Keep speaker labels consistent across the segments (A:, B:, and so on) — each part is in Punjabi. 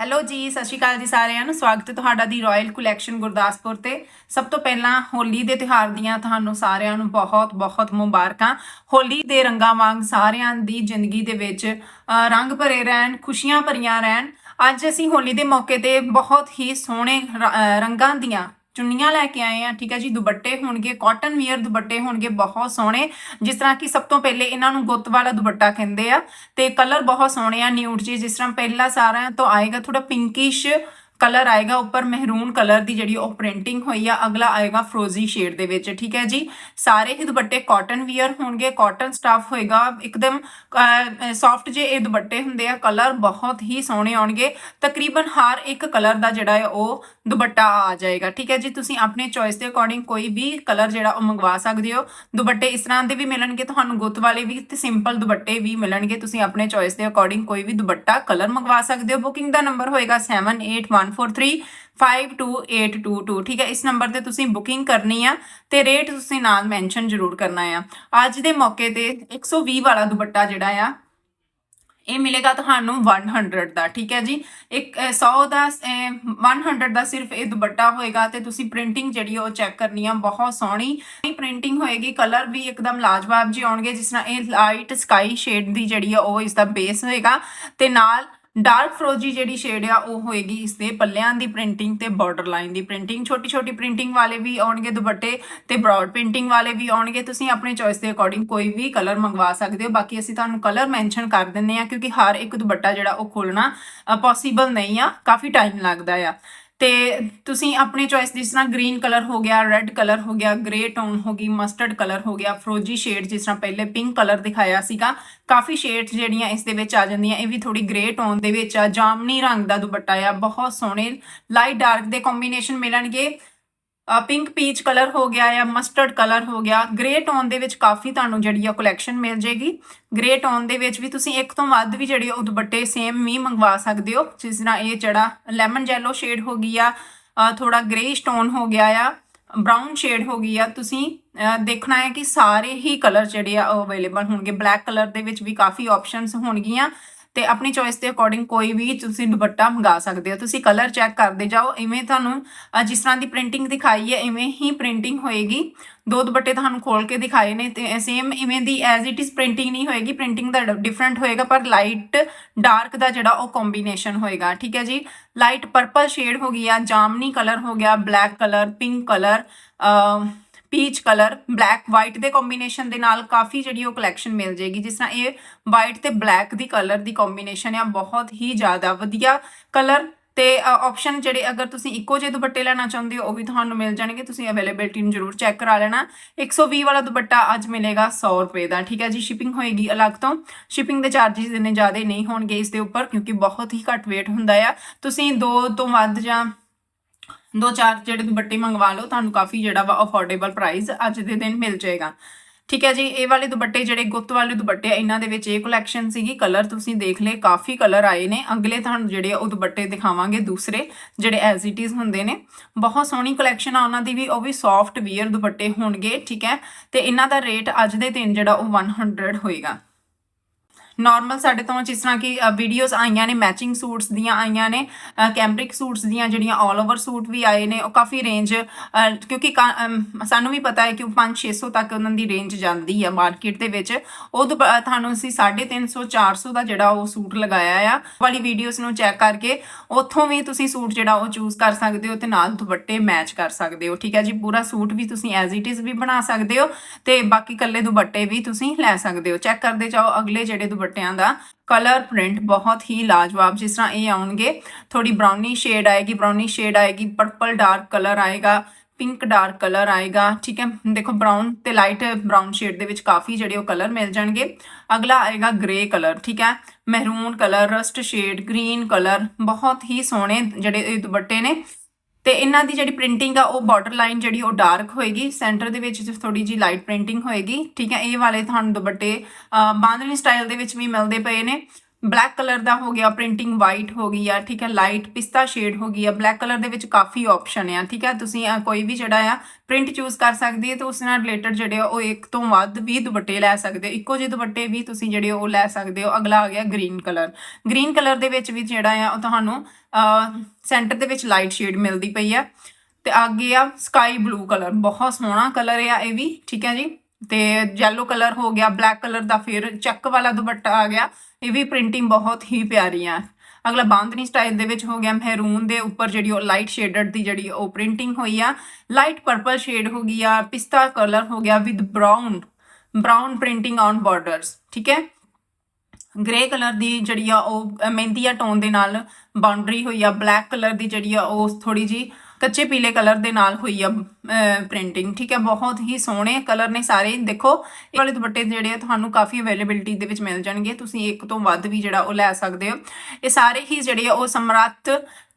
A: ਹੈਲੋ ਜੀ, ਸਤਿ ਸ਼੍ਰੀ ਅਕਾਲ ਜੀ ਸਾਰਿਆਂ ਨੂੰ। ਸਵਾਗਤ ਹੈ ਤੁਹਾਡਾ ਦੀ ਰਾਇਲ ਕਲੈਕਸ਼ਨ ਗੁਰਦਾਸਪੁਰ ਤੇ। ਸਭ ਤੋਂ ਪਹਿਲਾਂ ਹੋਲੀ ਦੇ ਤਿਉਹਾਰ ਦੀਆਂ ਤੁਹਾਨੂੰ ਸਾਰਿਆਂ ਨੂੰ ਬਹੁਤ ਬਹੁਤ ਮੁਬਾਰਕਾਂ। ਹੋਲੀ ਦੇ ਰੰਗਾਂ ਵਾਂਗ ਸਾਰਿਆਂ ਦੀ ਜ਼ਿੰਦਗੀ ਦੇ ਵਿੱਚ ਰੰਗ ਭਰੇ ਰਹਿਣ, ਖੁਸ਼ੀਆਂ ਭਰੀਆਂ ਰਹਿਣ। ਅੱਜ ਅਸੀਂ ਹੋਲੀ ਦੇ ਮੌਕੇ ਤੇ ਬਹੁਤ ਹੀ ਸੋਹਣੇ ਰ- ਰੰਗਾਂ ਦੀਆਂ ਚੁੰਨੀਆਂ ਲੈ ਕੇ ਆਏ ਆ, ਠੀਕ ਹੈ ਜੀ, ਦੁਪੱਟੇ ਹੋਣਗੇ ਕਾਟਨ ਵੀਅਰ ਦੁਪੱਟੇ ਹੋਣਗੇ, ਬਹੁਤ ਸੋਹਣੇ। ਜਿਸ ਤਰ੍ਹਾਂ ਕਿ ਸਭ ਤੋਂ ਪਹਿਲੇ ਇਹਨਾਂ ਨੂੰ ਗੁੱਤ ਵਾਲਾ ਦੁਪੱਟਾ ਕਹਿੰਦੇ ਆ, ਤੇ ਕਲਰ ਬਹੁਤ ਸੋਹਣੇ ਆ ਨਿਊਡ ਜੀ, ਜਿਸ ਤਰ੍ਹਾਂ ਪਹਿਲਾ ਸਾਰਿਆਂ ਤੋਂ ਆਏਗਾ ਥੋੜਾ ਪਿੰਕਿਸ਼ ਕਲਰ ਆਏਗਾ ਉੱਪਰ ਮਹਿਰੂਨ ਕਲਰ ਦੀ ਜਿਹੜੀ ਉਹ ਪ੍ਰਿੰਟਿੰਗ ਹੋਈ ਆ, ਅਗਲਾ ਆਏਗਾ ਫਰੋਜ਼ੀ ਸ਼ੇਡ ਦੇ ਵਿੱਚ, ਠੀਕ ਹੈ ਜੀ? ਸਾਰੇ ਹੀ ਦੁਪੱਟੇ ਕਾਟਨ ਵੀਅਰ ਹੋਣਗੇ ਕਾਟਨ ਸਟਾਫ ਹੋਏਗਾ, ਇੱਕਦਮ ਸੌਫਟ ਜੇ ਇਹ ਦੁਪੱਟੇ ਹੁੰਦੇ ਆ, ਕਲਰ ਬਹੁਤ ਹੀ ਸੋਹਣੇ ਆਉਣਗੇ, ਤਕਰੀਬਨ ਹਰ ਇੱਕ ਕਲਰ ਦਾ ਜਿਹੜਾ ਹੈ ਉਹ ਦੁਪੱਟਾ ਆ ਜਾਏਗਾ, ਠੀਕ ਹੈ ਜੀ? ਤੁਸੀਂ ਆਪਣੇ ਚੋਇਸ ਦੇ ਅਕੋਰਡਿੰਗ ਕੋਈ ਵੀ ਕਲਰ ਜਿਹੜਾ ਉਹ ਮੰਗਵਾ ਸਕਦੇ ਹੋ, ਦੁਪੱਟੇ ਇਸ ਤਰ੍ਹਾਂ ਦੇ ਵੀ ਮਿਲਣਗੇ, ਤੁਹਾਨੂੰ ਗੁੱਤ ਵਾਲੇ ਵੀ ਤੇ ਸਿੰਪਲ ਦੁਪੱਟੇ ਵੀ ਮਿਲਣਗੇ, ਤੁਸੀਂ ਆਪਣੇ ਚੋਇਸ ਦੇ ਅਕੋਰਡਿੰਗ ਕੋਈ ਵੀ ਦੁਪੱਟਾ ਕਲਰ ਮੰਗਵਾ ਸਕਦੇ ਹੋ ਬੁਕਿੰਗ ਦਾ ਨੰਬਰ ਹੋਏਗਾ 7814352822 ਠੀਕ ਹੈ, ਇਸ ਨੰਬਰ ਤੇ ਤੁਸੀਂ ਬੁਕਿੰਗ ਕਰਨੀ ਆ ਤੇ ਰੇਟ ਤੁਸੀਂ ਨਾਲ ਮੈਂਸ਼ਨ ਜ਼ਰੂਰ ਕਰਨਾ ਆ। ਅੱਜ ਦੇ ਮੌਕੇ ਤੇ 120 ਵਾਲਾ ਦੁਪੱਟਾ ਜਿਹੜਾ ਆ, ਇਹ ਮਿਲੇਗਾ ਤੁਹਾਨੂੰ 100 ਦਾ। ਠੀਕ ਹੈ ਜੀ, ਇੱਕ 100 ਦਾ 100 ਦਾ ਸਿਰਫ ਇਹ ਦੁਪੱਟਾ ਹੋਏਗਾ ਤੇ ਤੁਸੀਂ ਪ੍ਰਿੰਟਿੰਗ ਜਿਹੜੀ ਉਹ ਚੈੱਕ ਕਰਨੀ ਆ, ਬਹੁਤ ਸੋਹਣੀ। ਪ੍ਰਿੰਟਿੰਗ ਹੋਏਗੀ ਕਲਰ ਵੀ ਇੱਕਦਮ ਲਾਜਵਾਬ ਜੀ ਆਉਣਗੇ, ਜਿਸ ਤਰ੍ਹਾਂ ਇਹ ਲਾਈਟ ਸਕਾਈ ਸ਼ੇਡ ਦੀ ਜਿਹੜੀ ਆ ਉਹ ਇਸ ਦਾ ਬੇਸ ਹੋਏਗਾ ਤੇ ਨਾਲ ਡਾਰਕ ਫਰੋਜੀ ਜਿਹੜੀ ਸ਼ੇਡ ਆ, ਉਹ ਹੋਏਗੀ ਇਸ ਦੇ ਪੱਲਿਆਂ ਦੀ ਪ੍ਰਿੰਟਿੰਗ ਤੇ ਬਾਰਡਰ ਲਾਈਨ ਦੀ ਪ੍ਰਿੰਟਿੰਗ ਛੋਟੀ ਛੋਟੀ ਪ੍ਰਿੰਟਿੰਗ ਵਾਲੇ ਵੀ ਆਉਣਗੇ ਦੁਪੱਟੇ ਤੇ ਬ੍ਰੌਡ ਪ੍ਰਿੰਟਿੰਗ ਵਾਲੇ ਵੀ ਆਉਣਗੇ। ਤੁਸੀਂ ਆਪਣੇ ਚੋਇਸ ਦੇ ਅਕੋਰਡਿੰਗ ਕੋਈ ਵੀ ਕਲਰ ਮੰਗਵਾ ਸਕਦੇ ਹੋ। ਬਾਕੀ ਅਸੀਂ ਤੁਹਾਨੂੰ ਕਲਰ ਮੈਂਸ਼ਨ ਕਰ ਦਿੰਨੇ ਆ ਕਿਉਂਕਿ ਹਰ ਇੱਕ ਦੁਪੱਟਾ ਜਿਹੜਾ ਉਹ ਖੋਲਣਾ ਪੋਸੀਬਲ ਨਹੀਂ ਆ। ਕਾਫੀ ਟਾਈਮ ਲੱਗਦਾ ਆ। ਤੇ ਤੁਸੀਂ ਆਪਣੀ ਚੋਇਸ ਜਿਸ ਤਰ੍ਹਾਂ ਗ੍ਰੀਨ ਕਲਰ ਹੋ ਗਿਆ ਰੈੱਡ ਕਲਰ ਹੋ ਗਿਆ ਗ੍ਰੇ ਟੋਨ ਹੋ ਗਈ ਮਸਟਰਡ ਕਲਰ ਹੋ ਗਿਆ ਫਰੋਜੀ ਸ਼ੇਡ ਜਿਸ ਤਰ੍ਹਾਂ ਪਹਿਲੇ ਪਿੰਕ ਕਲਰ ਦਿਖਾਇਆ ਸੀਗਾ, ਕਾਫੀ ਸ਼ੇਡਸ ਜਿਹੜੀਆਂ ਇਸ ਦੇ ਵਿੱਚ ਆ ਜਾਂਦੀਆਂ, ਇਹ ਵੀ ਥੋੜੀ ਗ੍ਰੇ ਟੋਨ ਦੇ ਵਿੱਚ ਆ, ਜਾਮਨੀ ਰੰਗ ਦਾ ਦੁਪੱਟਾ ਆ, ਬਹੁਤ ਸੋਹਣੇ ਲਾਈਟ ਡਾਰਕ ਦੇ ਕੰਬੀਨੇਸ਼ਨ ਮਿਲਣਗੇ। ਪਿੰਕ ਪੀਚ ਕਲਰ ਹੋ ਗਿਆ ਜਾਂ ਮਸਟਰਡ ਕਲਰ ਹੋ ਗਿਆ ਗ੍ਰੇ ਟੋਨ ਦੇ ਵਿੱਚ ਕਾਫੀ ਤੁਹਾਨੂੰ ਜਿਹੜੀ ਆ ਕਲੈਕਸ਼ਨ ਮਿਲ ਜੇਗੀ। ਗ੍ਰੇ ਟੋਨ ਦੇ ਵਿੱਚ ਵੀ ਤੁਸੀਂ ਇੱਕ ਤੋਂ ਵੱਧ ਵੀ ਜਿਹੜੇ ਉਹ ਦੁਪੱਟੇ ਸੇਮ ਵੀ ਮੰਗਵਾ ਸਕਦੇ ਹੋ ਜਿਸ ਤਰ੍ਹਾਂ ਇਹ ਜਿਹੜਾ ਲੈਮਨ ਜੈਲੋ ਸ਼ੇਡ ਹੋ ਗਈ ਆ ਅ, ਥੋੜਾ ਗ੍ਰੇਸ਼ ਟੋਨ ਹੋ ਗਿਆ ਆ ਬ੍ਰਾਊਨ ਸ਼ੇਡ ਹੋ ਗਈ ਆ ਤੁਸੀਂ ਦੇਖਣਾ ਹੈ ਕਿ ਸਾਰੇ ਹੀ ਕਲਰ ਜਿਹੜੇ ਆ ਉਹ ਅਵੇਲੇਬਲ ਹੋਣਗੇ। ਬਲੈਕ ਕਲਰ ਦੇ ਵਿੱਚ ਵੀ ਕਾਫੀ ਆਪਸ਼ਨਸ ਹੋਣਗੀਆਂ। ਤੇ ਆਪਣੀ ਚੋਇਸ ਦੇ ਅਕੋਰਡਿੰਗ ਕੋਈ ਵੀ ਤੁਸੀਂ ਦੁਪੱਟਾ ਮੰਗਾ ਸਕਦੇ ਹੋ। ਤੁਸੀਂ ਕਲਰ ਚੈੱਕ ਕਰਦੇ ਜਾਓ, ਇਵੇਂ ਤੁਹਾਨੂੰ ਜਿਸ ਤਰ੍ਹਾਂ ਦੀ ਪ੍ਰਿੰਟਿੰਗ ਦਿਖਾਈ ਹੈ, ਇਵੇਂ ਹੀ ਪ੍ਰਿੰਟਿੰਗ ਹੋਏਗੀ। ਦੋ ਦੁਪੱਟੇ ਤੁਹਾਨੂੰ ਖੋਲ ਕੇ ਦਿਖਾਏ ਨੇ ਤੇ ਸੇਮ ਇਵੇਂ ਦੀ ਐਜ਼ ਇਟ ਇਜ਼ ਪ੍ਰਿੰਟਿੰਗ ਨਹੀਂ ਹੋਏਗੀ ਪ੍ਰਿੰਟਿੰਗ ਦਾ ਡਿਫਰੈਂਟ ਹੋਏਗਾ, ਪਰ ਲਾਈਟ ਡਾਰਕ ਦਾ ਜਿਹੜਾ ਉਹ ਕੰਬੀਨੇਸ਼ਨ ਹੋਏਗਾ, ਠੀਕ ਹੈ ਜੀ? ਲਾਈਟ ਪਰਪਲ ਸ਼ੇਡ ਹੋ ਗਈ ਆ ਜਾਮਨੀ ਕਲਰ ਹੋ ਗਿਆ black colour pink colour peach colour black white ਦੇ ਕੰਬੀਨੇਸ਼ਨ ਦੇ ਨਾਲ ਕਾਫੀ ਜਿਹੜੀ ਉਹ ਕਲੈਕਸ਼ਨ ਮਿਲ ਜੇਗੀ ਜਿਸ ਤਰ੍ਹਾਂ ਇਹ ਵਾਈਟ ਤੇ ਬਲੈਕ ਦੀ ਕਲਰ ਦੀ ਕੰਬੀਨੇਸ਼ਨ ਆ, ਬਹੁਤ ਹੀ ਜ਼ਿਆਦਾ ਵਧੀਆ ਕਲਰ ਤੇ ਆਪਸ਼ਨ ਜਿਹੜੇ ਅਗਰ ਤੁਸੀਂ ਇੱਕੋ ਜਿਹੇ ਦੁਪੱਟੇ ਲੈਣਾ ਚਾਹੁੰਦੇ ਹੋ, ਉਹ ਵੀ ਤੁਹਾਨੂੰ ਮਿਲ ਜਾਣਗੇ। ਤੁਸੀਂ ਅਵੇਲੇਬਿਲਟੀ ਨੂੰ ਜ਼ਰੂਰ ਚੈੱਕ ਕਰਾ ਲੈਣਾ। 120 ਵਾਲਾ ਦੁਪੱਟਾ ਅੱਜ ਮਿਲੇਗਾ 100 ਰੁਪਏ ਦਾ, ਠੀਕ ਹੈ ਜੀ? ਸ਼ਿਪਿੰਗ ਹੋਏਗੀ ਅਲੱਗ ਤੋਂ। ਸ਼ਿਪਿੰਗ ਦੇ ਚਾਰजेस ਇੰਨੇ ਜ਼ਿਆਦਾ ਨਹੀਂ ਹੋਣਗੇ ਇਸ ਦੇ ਉੱਪਰ, ਕਿਉਂਕਿ ਬਹੁਤ ਹੀ ਘੱਟ weight ਹੁੰਦਾ ਆ। ਤੁਸੀਂ ਦੋ ਤੋਂ ਵੱਧ ਜਾਂ ਦੋ ਚਾਰ ਜਿਹੜੇ ਦੁਪੱਟੇ ਮੰਗਵਾ ਲਓ, ਤੁਹਾਨੂੰ ਕਾਫੀ ਜਿਹੜਾ ਵਾ ਅਫੋਰਡੇਬਲ ਪ੍ਰਾਈਸ ਅੱਜ ਦੇ ਦਿਨ ਮਿਲ ਜਾਏਗਾ। ਠੀਕ ਹੈ ਜੀ, ਇਹ ਵਾਲੇ ਦੁਪੱਟੇ ਜਿਹੜੇ ਗੁੱਤ ਵਾਲੇ ਦੁਪੱਟੇ ਆ, ਇਹਨਾਂ ਦੇ ਵਿੱਚ ਇਹ ਕਲੈਕਸ਼ਨ ਸੀਗੀ। ਕਲਰ ਤੁਸੀਂ ਦੇਖ ਲਏ, ਕਾਫੀ ਕਲਰ ਆਏ ਨੇ। ਅਗਲੇ ਤੁਹਾਨੂੰ ਜਿਹੜੇ ਆ, ਉਹ ਦੁਪੱਟੇ ਦਿਖਾਵਾਂਗੇ ਦੂਸਰੇ, ਜਿਹੜੇ ਐਜ਼ ਇਟ ਇਜ਼ ਹੁੰਦੇ ਨੇ। ਬਹੁਤ ਸੋਹਣੀ ਕਲੈਕਸ਼ਨ ਆ, ਉਹਨਾਂ ਦੀ ਵੀ, ਉਹ ਵੀ ਸੌਫਟ ਵੀਅਰ ਦੁਪੱਟੇ ਹੋਣਗੇ, ਠੀਕ ਹੈ। ਤੇ ਇਹਨਾਂ ਦਾ ਰੇਟ ਅੱਜ ਦੇ ਦਿਨ ਜਿਹੜਾ ਉਹ 100 ਹੋਏਗਾ। ਨਾਰਮਲ ਸਾਡੇ ਤੋਂ ਜਿਸ ਤਰ੍ਹਾਂ ਕਿ ਵੀਡੀਓਜ਼ ਆਈਆਂ ਨੇ ਮੈਚਿੰਗ ਸੂਟਸ ਦੀਆਂ ਆਈਆਂ ਨੇ ਕੈਂਬਰਿਕ ਸੂਟਸ ਦੀਆਂ ਜਿਹੜੀਆਂ 올 ਓਵਰ ਸੂਟ ਵੀ ਆਏ ਨੇ, ਉਹ ਕਾਫੀ ਰੇਂਜ ਕਿਉਂਕਿ ਕਾ- ਸਾਨੂੰ ਵੀ ਪਤਾ ਹੈ ਕਿ 5-600 ਤੱਕ ਉਹਨਾਂ ਦੀ ਰੇਂਜ ਜਾਂਦੀ ਆ ਮਾਰਕੀਟ ਦੇ ਵਿੱਚ। ਉਹ ਦੁਪ- ਤੁਹਾਨੂੰ ਅਸੀਂ 350 400 ਦਾ ਜਿਹੜਾ ਉਹ ਸੂਟ ਲਗਾਇਆ ਆ ਵਾਲੀ ਵੀਡੀਓਜ਼ ਨੂੰ ਚੈੱਕ ਕਰਕੇ ਉੱਥੋਂ ਵੀ ਤੁਸੀਂ ਸੂਟ ਜਿਹੜਾ ਉਹ ਚੂਜ਼ ਕਰ ਸਕਦੇ ਹੋ ਤੇ ਨਾਲ ਦੁਪੱਟੇ ਮੈਚ ਕਰ ਸਕਦੇ ਹੋ, ਠੀਕ ਹੈ ਜੀ? ਪੂਰਾ ਸੂਟ ਵੀ ਤੁਸੀਂ ਐਜ਼ ਇਟ ਇਜ਼ ਵੀ ਬਣਾ ਸਕਦੇ ਹੋ ਤੇ ਬਾਕੀ ਕੱਲੇ ਦੁਪੱਟੇ ਵੀ ਤੁਸੀਂ ਲੈ ਸਕਦੇ ਹੋ। ਚੈੱਕ ਕਰਦੇ ਜਾਓ, ਅਗਲੇ ਜਿਹੜੇ ਦੁਪੱਟਿਆਂ ਦਾ ਕਲਰ ਪ੍ਰਿੰਟ ਬਹੁਤ ਹੀ ਲਾਜਵਾਬ ਜਿਸ ਤਰ੍ਹਾਂ ਇਹ ਆਉਣਗੇ। ਥੋੜੀ ਬ੍ਰਾਊਨੀ ਸ਼ੇਡ ਆਏਗੀ ਬ੍ਰਾਊਨੀ ਸ਼ੇਡ ਆਏਗੀ ਪਰਪਲ ਡਾਰਕ ਕਲਰ ਆਏਗਾ ਪਿੰਕ ਡਾਰਕ ਕਲਰ ਆਏਗਾ, ਠੀਕ ਹੈ? ਦੇਖੋ ਬ੍ਰਾਊਨ ਤੇ ਲਾਈਟ ਬ੍ਰਾਊਨ ਸ਼ੇਡ ਦੇ ਵਿੱਚ ਕਾਫੀ ਜਿਹੜੇ ਉਹ ਕਲਰ ਮਿਲ ਜਾਣਗੇ। ਅਗਲਾ ਆਏਗਾ ਗ੍ਰੇ ਕਲਰ ਠੀਕ ਹੈ? ਮਹਿਰੂਨ colour rust shade green colour ਬਹੁਤ ਹੀ ਸੋਹਣੇ ਜਿਹੜੇ ਇਹ ਦੁਪੱਟੇ ਨੇ। ਤੇ ਇਹਨਾਂ ਦੀ ਜਿਹੜੀ ਪ੍ਰਿੰਟਿੰਗ ਆ ਉਹ ਬਾਰਡਰ ਲਾਈਨ ਜਿਹੜੀ ਉਹ ਡਾਰਕ ਹੋਏਗੀ। ਸੈਂਟਰ ਦੇ ਵਿੱਚ ਥੋੜੀ ਜੀ ਲਾਈਟ ਪ੍ਰਿੰਟਿੰਗ ਹੋਏਗੀ। ਠੀਕ ਹੈ ਇਹ ਵਾਲੇ ਤੁਹਾਨੂੰ ਦੁਪੱਟੇ ਅਹ, ਸਟਾਈਲ ਦੇ ਵਿੱਚ ਵੀ ਮਿਲਦੇ ਪਏ ਨੇ। ਬਲੈਕ ਕਲਰ ਦਾ ਹੋ ਗਿਆ ਪ੍ਰਿੰਟਿੰਗ ਵਾਈਟ ਹੋ ਗਈ ਆ, ਠੀਕ ਹੈ ਲਾਈਟ ਪਿਸਤਾ ਸ਼ੇਡ ਹੋ ਗਈ ਆ ਬਲੈਕ ਕਲਰ ਦੇ ਵਿੱਚ ਕਾਫੀ ਆਪਸ਼ਨ ਆ, ਠੀਕ ਹੈ, ਤੁਸੀਂ ਕੋਈ ਵੀ ਜਿਹੜਾ ਆ ਪ੍ਰਿੰਟ ਚੂਜ਼ ਕਰ ਸਕਦੇ ਹੋ ਤੇ ਉਸ ਨਾਲ ਰਿਲੇਟਡ ਜਿਹੜੇ ਆ, ਉਹ ਇੱਕ ਤੋਂ ਵੱਧ ਵੀ ਦੁਪੱਟੇ ਲੈ ਸਕਦੇ ਹੋ, ਇੱਕੋ ਜਿਹੇ ਦੁਪੱਟੇ ਵੀ ਤੁਸੀਂ ਜਿਹੜੇ ਉਹ ਲੈ ਸਕਦੇ ਹੋ, ਅਗਲਾ ਆ ਗਿਆ ਗ੍ਰੀਨ ਕਲਰ ਗ੍ਰੀਨ ਕਲਰ ਦੇ ਵਿੱਚ ਵੀ ਜਿਹੜਾ ਆ, ਉਹ ਤੁਹਾਨੂੰ ਸੈਂਟਰ ਦੇ ਵਿੱਚ ਲਾਈਟ ਸ਼ੇਡ ਮਿਲਦੀ ਪਈ ਆ, ਤੇ ਅੱਗੇ ਆ ਸਕਾਈ ਬਲੂ ਕਲਰ ਬਹੁਤ ਸੋਹਣਾ ਕਲਰ ਆ ਇਹ ਵੀ, ਠੀਕ ਹੈ ਜੀ ਤੇ yellow ਕਲਰ ਹੋ ਗਿਆ ਬਲੈਕ ਕਲਰ ਦਾ ਫਿਰ ਚੱਕ ਵਾਲਾ ਦੁਪੱਟਾ ਆ ਗਿਆ। ਇਹ ਵੀ ਪ੍ਰਿੰਟਿੰਗ ਬਹੁਤ ਹੀ ਪਿਆਰੀ ਆ ਅਗਲਾ ਬਾਂਦਨੀ ਸਟਾਈਲ ਦੇ ਵਿੱਚ ਹੋ ਗਿਆ ਮਹਿਰੂਨ ਦੇ ਉੱਪਰ ਜਿਹੜੀ ਉਹ ਲਾਈਟ ਸ਼ੇਡਡ ਦੀ ਜਿਹੜੀ ਉਹ ਪ੍ਰਿੰਟਿੰਗ ਹੋਈ ਆ। ਲਾਈਟ ਪਰਪਲ ਸ਼ੇਡ ਹੋ ਗਈ ਆ ਪਿਸਤਾ ਕਲਰ ਹੋ ਗਿਆ with brown brown printing on borders ਠੀਕ ਹੈ? ਗ੍ਰੇ ਕਲਰ ਦੀ ਜਿਹੜੀ ਆ ਉਹ ਅ, ਮਹਿੰਦੀਆ ਟੋਨ ਦੇ ਨਾਲ ਬਾਉਂਡਰੀ ਹੋਈ ਆ ਬਲੈਕ ਕਲਰ ਦੀ ਜਿਹੜੀ ਆ ਉਹ ਥੋੜੀ ਜੀ ਕੱਚੇ ਪੀਲੇ ਕਲਰ ਦੇ ਨਾਲ ਹੋਈ ਆ ਪ੍ਰਿੰਟਿੰਗ ਠੀਕ ਹੈ, ਬਹੁਤ ਹੀ ਸੋਹਣੇ ਕਲਰ ਨੇ ਸਾਰੇ, ਦੇਖੋ, ਇਹ ਵਾਲੇ ਦੁਪੱਟੇ ਜਿਹੜੇ ਆ ਤੁਹਾਨੂੰ ਕਾਫੀ ਅਵੇਲੇਬਿਲਟੀ ਦੇ ਵਿੱਚ ਮਿਲ ਜਾਣਗੇ, ਤੁਸੀਂ ਇੱਕ ਤੋਂ ਵੱਧ ਵੀ ਜਿਹੜਾ ਉਹ ਲੈ ਸਕਦੇ ਹੋ। ਇਹ ਸਾਰੇ ਹੀ ਜਿਹੜੇ ਆ ਉਹ ਸਮਰੱਥ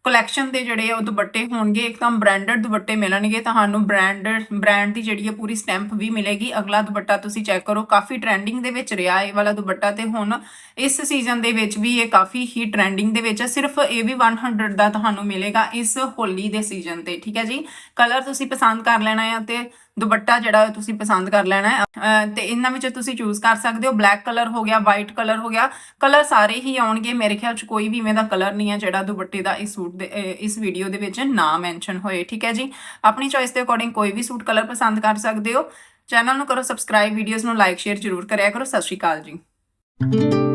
A: ਕਲੈਕਸ਼ਨ ਦੇ ਜਿਹੜੇ ਆ ਉਹ ਦੁਪੱਟੇ ਹੋਣਗੇ ਇੱਕਦਮ ਬ੍ਰਾਂਡਡ ਦੁਪੱਟੇ ਮਿਲਣਗੇ ਤੁਹਾਨੂੰ ਬ੍ਰਾਂਡਡ ਬ੍ਰਾਂਡ ਦੀ ਜਿਹੜੀ ਹੈ ਪੂਰੀ ਸਟੈਂਪ ਵੀ ਮਿਲੇਗੀ। ਅਗਲਾ ਦੁਪੱਟਾ ਤੁਸੀਂ ਚੈੱਕ ਕਰੋ, ਕਾਫੀ ਟ੍ਰੈਂਡਿੰਗ ਦੇ ਵਿੱਚ ਰਿਹਾ ਇਹ ਵਾਲਾ ਦੁਪੱਟਾ ਤੇ ਹੁਣ ਇਸ ਸੀਜ਼ਨ ਦੇ ਵਿੱਚ ਵੀ ਇਹ ਕਾਫੀ ਹੀ ਟ੍ਰੈਂਡਿੰਗ ਦੇ ਵਿੱਚ ਹੈ ਸਿਰਫ ਇਹ ਵੀ 100 ਦਾ ਤੁਹਾਨੂੰ ਮਿਲੇਗਾ ਇਸ ਹੋਲੀ ਦੇ ਸੀਜ਼ਨ ਤੇ, ਠੀਕ ਹੈ ਜੀ? ਕਲਰ ਤੁਸੀਂ ਪਸੰਦ ਕਰ ਲੈਣਾ ਹੈ ਤੇ ਦੁਪੱਟਾ ਜਿਹੜਾ ਤੁਸੀਂ ਪਸੰਦ ਕਰ ਲੈਣਾ ਹੈ। ਤੇ ਇਹਨਾਂ ਵਿੱਚ ਤੁਸੀਂ ਚੂਜ਼ ਕਰ ਸਕਦੇ ਹੋ। ਬਲੈਕ ਕਲਰ ਹੋ ਗਿਆ ਵਾਈਟ ਕਲਰ ਹੋ ਗਿਆ। ਕਲਰ ਸਾਰੇ ਹੀ ਆਉਣਗੇ। ਮੇਰੇ ਖਿਆਲ ਚ ਕੋਈ ਵੀ ਇਵੇਂ ਦਾ ਕਲਰ ਨਹੀਂ ਹੈ ਜਿਹੜਾ ਦੁਪੱਟੇ ਦਾ ਇਸ ਸੂਟ ਦੇ ਇਸ ਵੀਡੀਓ ਦੇ ਵਿੱਚ ਨਾ ਮੈਂਸ਼ਨ ਹੋਏ। ਠੀਕ ਹੈ ਜੀ? ਆਪਣੀ ਚੋਇਸ ਦੇ ਅਕੋਰਡਿੰਗ ਕੋਈ ਵੀ ਸੂਟ ਕਲਰ ਪਸੰਦ ਕਰ ਸਕਦੇ ਹੋ। ਚੈਨਲ ਨੂੰ ਕਰੋ ਸਬਸਕ੍ਰਾਈਬ ਵੀਡੀਓਜ਼ ਨੂੰ ਲਾਈਕ ਸ਼ੇਅਰ ਜ਼ਰੂਰ ਕਰਿਆ ਕਰੋ। ਸਤਿ ਸ਼੍ਰੀ ਅਕਾਲ ਜੀ।